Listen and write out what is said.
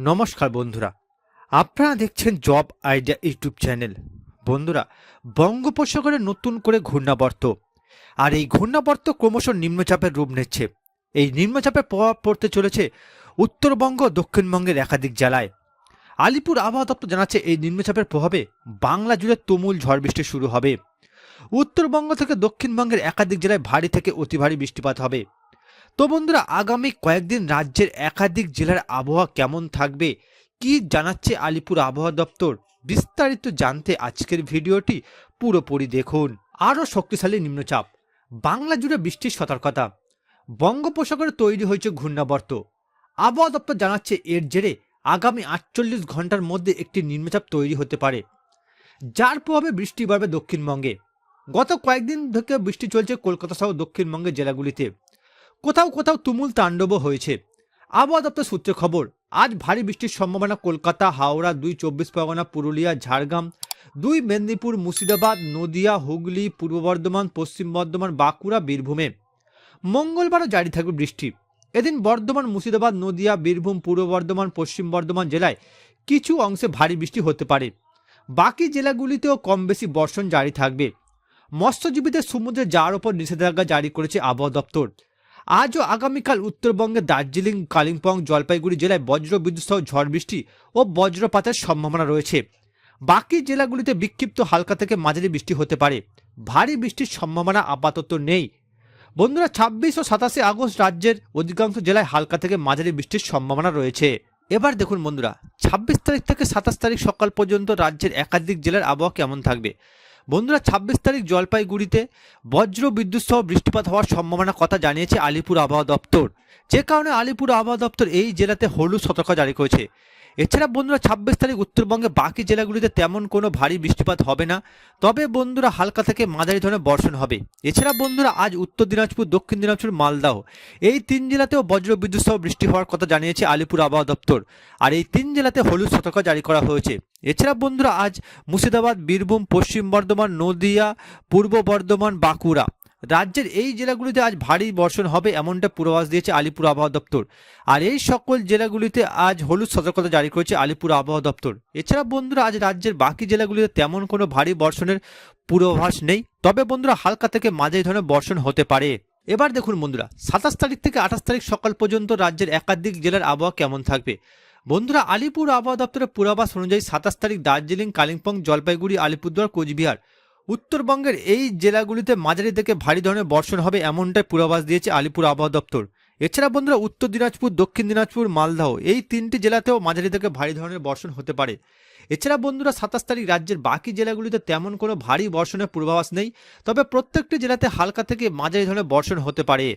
নমস্কার বন্ধুরা। আপনারা দেখছেন জব আইডিয়া ইউটিউব চ্যানেল। বন্ধুরা, বঙ্গোপসাগরে নতুন করে ঘূর্ণাবর্ত। আর এই ঘূর্ণাবর্ত ক্রমশ নিম্নচাপের রূপ নিচ্ছে। এই নিম্নচাপের প্রভাব পড়তে চলেছে উত্তরবঙ্গ, দক্ষিণবঙ্গের একাধিক জেলায়। আলিপুর আবহাওয়া দপ্তর জানাচ্ছে এই নিম্নচাপের প্রভাবে বাংলা জুড়ে তুমুল ঝড় বৃষ্টি শুরু হবে। উত্তরবঙ্গ থেকে দক্ষিণবঙ্গের একাধিক জেলায় ভারী থেকে অতি ভারী বৃষ্টিপাত হবে। তো বন্ধুরা, আগামী কয়েকদিন রাজ্যের একাধিক জেলার আবহাওয়া কেমন থাকবে, কি জানাচ্ছে আলিপুর আবহাওয়া দপ্তর, বিস্তারিত জানতে আজকের ভিডিওটি পুরোপুরি দেখুন। আরও শক্তিশালী নিম্নচাপ। বাংলা জুড়ে বৃষ্টির সতর্কতা। বঙ্গোপসাগরে তৈরি হয়েছে ঘূর্ণাবর্ত। আবহাওয়া দপ্তর জানাচ্ছে, এর জেরে আগামী আটচল্লিশ ঘণ্টার মধ্যে একটি নিম্নচাপ তৈরি হতে পারে। যার প্রভাবে বৃষ্টি বাড়বে দক্ষিণবঙ্গে। গত কয়েকদিন থেকে বৃষ্টি চলছে কলকাতা সহ দক্ষিণবঙ্গের জেলাগুলিতে। কোথাও কোথাও তুমুল তাণ্ডবও হয়েছে। আবহাওয়া দপ্তর সূত্রে খবর, আজ ভারী বৃষ্টির সম্ভাবনা কলকাতা, হাওড়া, দুই চব্বিশ পরগনা, পুরুলিয়া, ঝাড়গ্রাম, দুই মেদিনীপুর, মুর্শিদাবাদ, নদিয়া, হুগলি, পূর্ব বর্ধমান, পশ্চিম বর্ধমান, বাঁকুড়া, বীরভূমে। মঙ্গলবারও জারি থাকবে বৃষ্টি। এদিন বর্ধমান, মুর্শিদাবাদ, নদিয়া, বীরভূম, পূর্ব বর্ধমান, পশ্চিম বর্ধমান জেলায় কিছু অংশে ভারী বৃষ্টি হতে পারে। বাকি জেলাগুলিতেও কম বেশি বর্ষণ জারি থাকবে। মৎস্যজীবীদের সমুদ্রে যাওয়ার ওপর নিষেধাজ্ঞা জারি করেছে আবহাওয়া দপ্তর। আজ ও আগামীকাল উত্তরবঙ্গে দার্জিলিং, কালিম্পং, জলপাইগুড়ি জেলায় বজ্র বিদ্যুৎ সহ ঝড় বৃষ্টি ও বজ্রপাতের সম্ভাবনা রয়েছে। বাকি জেলাগুলিতে বিক্ষিপ্ত হালকা থেকে মাঝারি বৃষ্টি হতে পারে। ভারী বৃষ্টির সম্ভাবনা আপাতত নেই। বন্ধুরা, ছাব্বিশ ও সাতাশে আগস্ট রাজ্যের অধিকাংশ জেলায় হালকা থেকে মাঝারি বৃষ্টির সম্ভাবনা রয়েছে। এবার দেখুন বন্ধুরা, ছাব্বিশ তারিখ থেকে সাতাশ তারিখ সকাল পর্যন্ত রাজ্যের একাধিক জেলার আবহাওয়া কেমন থাকবে? বন্ধুরা, ছাব্বিশ তারিখ জলপাইগুড়িতে বজ্র বিদ্যুৎ সহ বৃষ্টিপাত হওয়ার সম্ভাবনা কথা জানিয়েছে আলিপুর আবহাওয়া দপ্তর। যে কারণে আলিপুর আবহাওয়া দপ্তর এই জেলাতে হলুদ সতর্ক জারি করেছে। এছাড়া বন্ধুরা, ছাব্বিশ তারিখ উত্তরবঙ্গে বাকি জেলাগুলিতে তেমন কোনো ভারী বৃষ্টিপাত হবে না। তবে বন্ধুরা, হালকা থেকে মাঝারি ধরনের বর্ষণ হবে। এছাড়া বন্ধুরা, আজ উত্তর দিনাজপুর, দক্ষিণ দিনাজপুর, মালদাহ এই তিন জেলাতেও বজ্র বিদ্যুৎ সহ বৃষ্টি হওয়ার কথা জানিয়েছে আলিপুর আবহাওয়া দপ্তর। আর এই তিন জেলাতে হলুদ সতর্ক জারি করা হয়েছে। এছাড়া বন্ধুরা, আজ মুর্শিদাবাদ, বীরভূম, পশ্চিম বর্ধমান, নদিয়া, পূর্ব বর্ধমান, বাঁকুড়া। রাজ্যের এই জেলাগুলিতে আজ ভারী বর্ষণ হবে এমনটা পূর্বাভাস দিয়েছে আলিপুর আবহাওয়া দপ্তর। আর এই সকল জেলাগুলিতে আজ হলুদ সতর্কতা জারি করেছে আলিপুর আবহাওয়া দপ্তর। এছাড়া বন্ধুরা, আজ রাজ্যের বাকি জেলাগুলিতে তেমন কোনো ভারী বর্ষণের পূর্বাভাস নেই। তবে বন্ধুরা, হালকা থেকে মাঝারি ধরনের বর্ষণ হতে পারে। এবার দেখুন বন্ধুরা, সাতাশ তারিখ থেকে আঠাশ তারিখ সকাল পর্যন্ত রাজ্যের একাধিক জেলার আবহাওয়া কেমন থাকবে? বন্ধুরা, আলিপুর আবহাওয়া দপ্তরের পূর্বাভাস অনুযায়ী সাতাশ তারিখ দার্জিলিং, কালিম্পং, জলপাইগুড়ি, আলিপুরদুয়ার, কোচবিহার। উত্তরবঙ্গের এই জেলাগুলিতে মাঝারি থেকে ভারী ধরনের বর্ষণ হবে এমনটাই পূর্বাভাস দিয়েছে আলিপুর আবহাওয়া দপ্তর। এছাড়া বন্ধুরা, উত্তর দিনাজপুর, দক্ষিণ দিনাজপুর, মালদহ, এই তিনটি জেলাতেও মাঝারি থেকে ভারী ধরনের বর্ষণ হতে পারে। এছাড়া বন্ধুরা, সাতাশ তারিখ রাজ্যের বাকি জেলাগুলিতে তেমন কোনো ভারী বর্ষণের পূর্বাভাস নেই, তবে প্রত্যেকটি জেলাতে হালকা থেকে মাঝারি ধরনের বর্ষণ হতে পারে।